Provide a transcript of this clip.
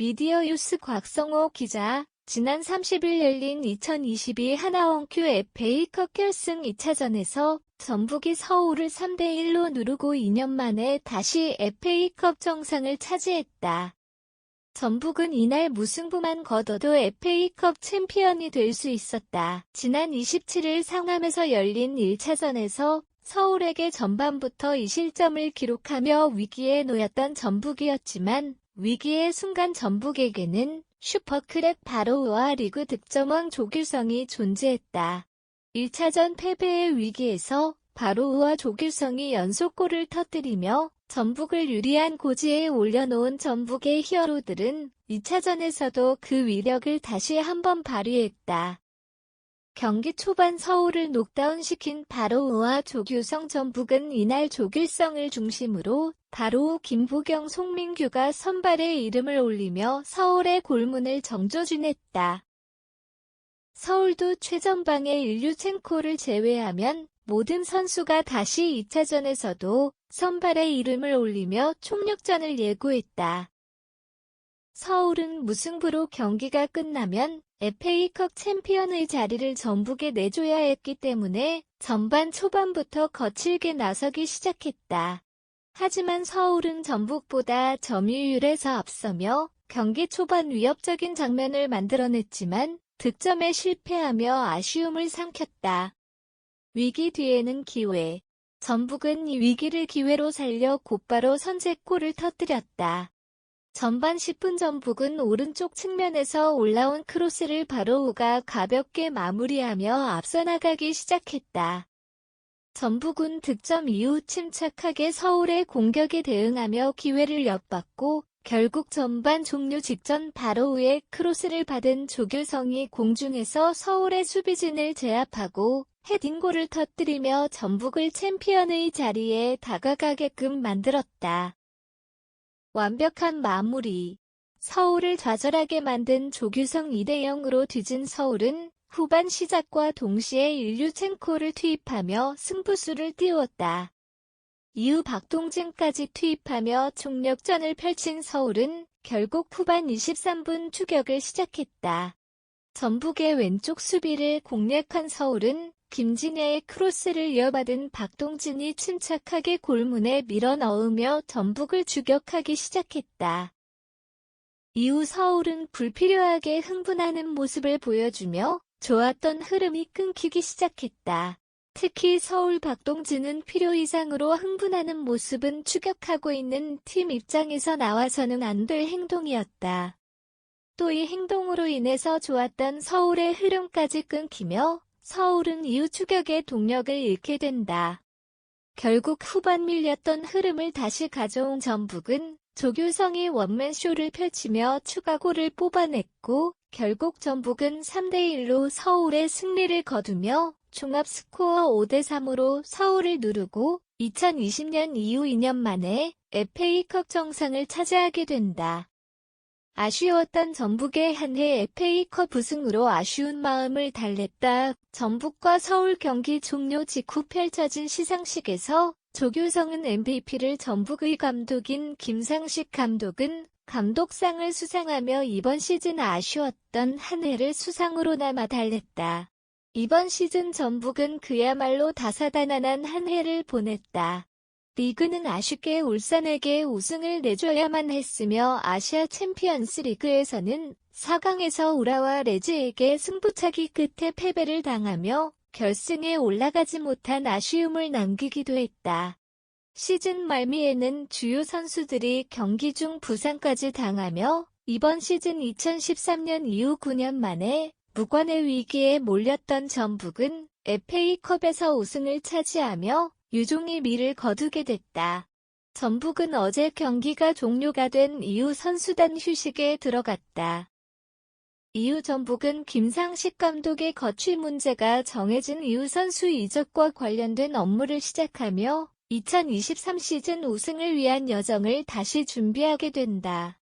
미디어유스 곽성호 기자, 지난 30일 열린 2022 하나원큐 FA컵 결승 2차전에서 전북이 서울을 3대1로 누르고 2년 만에 다시 FA컵 정상을 차지했다. 전북은 이날 무승부만 거둬도 FA컵 챔피언이 될 수 있었다. 지난 27일 상암에서 열린 1차전에서 서울에게 전반부터 2실점을 기록하며 위기에 놓였던 전북이었지만 위기의 순간 전북에게는 슈퍼크랙 바로우와 리그 득점왕 조길성이 존재했다. 1차전 패배의 위기에서 바로우와 조길성이 연속골을 터뜨리며 전북을 유리한 고지에 올려놓은 전북의 히어로들은 2차전에서도 그 위력을 다시 한번 발휘했다. 경기 초반 서울을 녹다운시킨 바로우와 조규성 전북은 이날 조길성을 중심으로 바로우 김보경 송민규가 선발에 이름을 올리며 서울의 골문을 정조준했다. 서울도 최전방의 일류첸코를 제외하면 모든 선수가 다시 2차전에서도 선발에 이름을 올리며 총력전을 예고했다. 서울은 무승부로 경기가 끝나면 FA컵 챔피언의 자리를 전북에 내줘야 했기 때문에 전반 초반부터 거칠게 나서기 시작했다. 하지만 서울은 전북보다 점유율에서 앞서며 경기 초반 위협적인 장면을 만들어냈지만 득점에 실패하며 아쉬움을 삼켰다. 위기 뒤에는 기회. 전북은 이 위기를 기회로 살려 곧바로 선제골을 터뜨렸다. 전반 10분 전 북은 오른쪽 측면에서 올라온 크로스를 바로우가 가볍게 마무리하며 앞서 나가기 시작했다. 전북은 득점 이후 침착하게 서울의 공격에 대응하며 기회를 엿봤고 결국 전반 종료 직전 바로우의 크로스를 받은 조규성이 공중에서 서울의 수비진을 제압하고 헤딩골을 터뜨리며 전북을 챔피언의 자리에 다가가게끔 만들었다. 완벽한 마무리. 서울을 좌절하게 만든 조규성 2대0으로 뒤진 서울은 후반 시작과 동시에 일류첸코를 투입하며 승부수를 띄웠다. 이후 박동진까지 투입하며 총력전을 펼친 서울은 결국 후반 23분 추격을 시작했다. 전북의 왼쪽 수비를 공략한 서울은 김진애의 크로스를 이어받은 박동진이 침착하게 골문에 밀어 넣으며 전북을 추격하기 시작했다. 이후 서울은 불필요하게 흥분하는 모습을 보여주며 좋았던 흐름이 끊기기 시작했다. 특히 서울 박동진은 필요 이상으로 흥분하는 모습은 추격하고 있는 팀 입장에서 나와서는 안 될 행동이었다. 또 이 행동으로 인해서 좋았던 서울의 흐름까지 끊기며 서울은 이후 추격의 동력을 잃게 된다. 결국 후반 밀렸던 흐름을 다시 가져온 전북은 조규성이 원맨쇼를 펼치며 추가골을 뽑아냈고 결국 전북은 3대1로 서울의 승리를 거두며 종합 스코어 5대3으로 서울을 누르고 2020년 이후 2년 만에 FA컵 정상을 차지하게 된다. 아쉬웠던 전북의 한해 FA컵 우승으로 아쉬운 마음을 달랬다. 전북과 서울 경기 종료 직후 펼쳐진 시상식에서 조규성은 MVP를 전북의 감독인 김상식 감독은 감독상을 수상하며 이번 시즌 아쉬웠던 한 해를 수상으로 남아 달랬다. 이번 시즌 전북은 그야말로 다사다난한 한 해를 보냈다. 리그는 아쉽게 울산에게 우승을 내줘야만 했으며 아시아 챔피언스 리그에서는 4강에서 우라와 레즈에게 승부차기 끝에 패배를 당하며 결승에 올라가지 못한 아쉬움을 남기기도 했다. 시즌 말미에는 주요 선수들이 경기 중 부상까지 당하며 이번 시즌 2013년 이후 9년 만에 무관의 위기에 몰렸던 전북은 FA컵에서 우승을 차지하며 유종의 미를 거두게 됐다. 전북은 어제 경기가 종료가 된 이후 선수단 휴식에 들어갔다. 이후 전북은 김상식 감독의 거취 문제가 정해진 이후 선수 이적과 관련된 업무를 시작하며 2023 시즌 우승을 위한 여정을 다시 준비하게 된다.